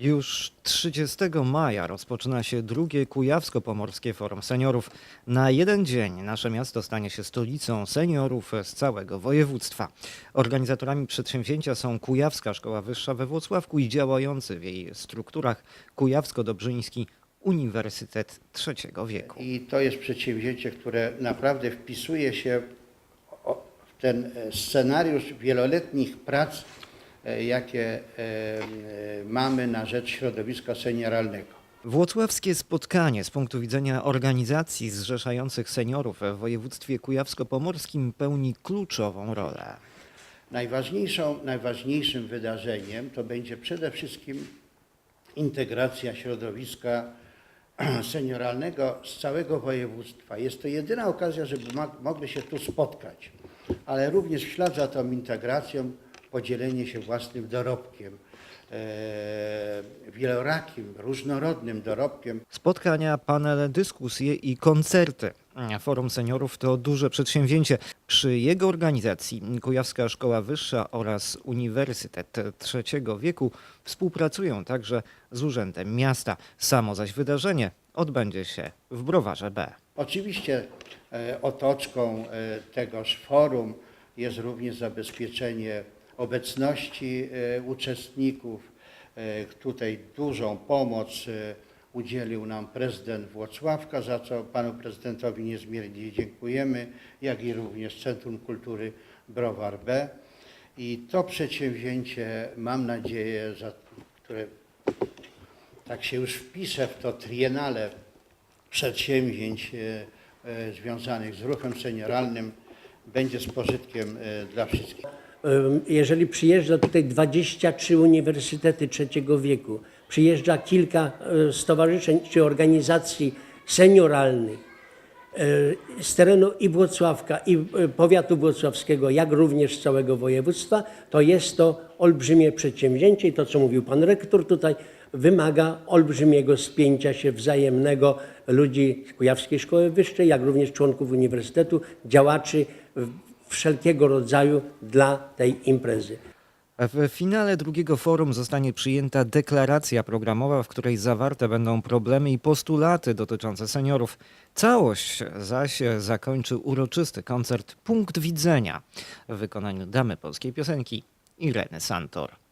Już 30 maja rozpoczyna się drugie Kujawsko-Pomorskie Forum Seniorów. Na jeden dzień nasze miasto stanie się stolicą seniorów z całego województwa. Organizatorami przedsięwzięcia są Kujawska Szkoła Wyższa we Włocławku i działający w jej strukturach Kujawsko-Dobrzyński Uniwersytet Trzeciego Wieku. I to jest przedsięwzięcie, które naprawdę wpisuje się w ten scenariusz wieloletnich prac, jakie e, e, mamy na rzecz środowiska senioralnego. Włocławskie spotkanie z punktu widzenia organizacji zrzeszających seniorów w województwie kujawsko-pomorskim pełni kluczową rolę. Najważniejszą, najważniejszym wydarzeniem to będzie przede wszystkim integracja środowiska senioralnego z całego województwa. Jest to jedyna okazja, żeby mogli się tu spotkać, ale również w ślad za tą integracją podzielenie się własnym dorobkiem, e, wielorakim, różnorodnym dorobkiem, Spotkania, panele, dyskusje i koncerty. Forum Seniorów to duże przedsięwzięcie. Przy jego organizacji Kujawska Szkoła Wyższa oraz Uniwersytet Trzeciego Wieku współpracują także z Urzędem Miasta. Samo zaś wydarzenie odbędzie się w Browarze B. Oczywiście e, otoczką e, tegoż forum jest również zabezpieczenie obecności e, uczestników. E, Tutaj dużą pomoc e, udzielił nam prezydent Włocławka, za co panu prezydentowi niezmiernie dziękujemy, jak i również Centrum Kultury Browar B. I to przedsięwzięcie, mam nadzieję, które tak się już wpiszę w to triennale przedsięwzięć związanych z ruchem senioralnym będzie z pożytkiem dla wszystkich. Jeżeli przyjeżdża tutaj 23 uniwersytety trzeciego wieku, przyjeżdża kilka e, stowarzyszeń czy organizacji senioralnych e, z terenu i Włocławka, i e, powiatu włocławskiego, jak również z całego województwa, to jest to olbrzymie przedsięwzięcie i to, co mówił pan rektor tutaj, wymaga olbrzymiego spięcia się wzajemnego ludzi z Kujawskiej Szkoły Wyższej, jak również członków uniwersytetu, działaczy wszelkiego rodzaju dla tej imprezy. W finale drugiego forum zostanie przyjęta deklaracja programowa, w której zawarte będą problemy i postulaty dotyczące seniorów. Całość zaś zakończy uroczysty koncert Punkt Widzenia w wykonaniu damy polskiej piosenki Ireny Santor.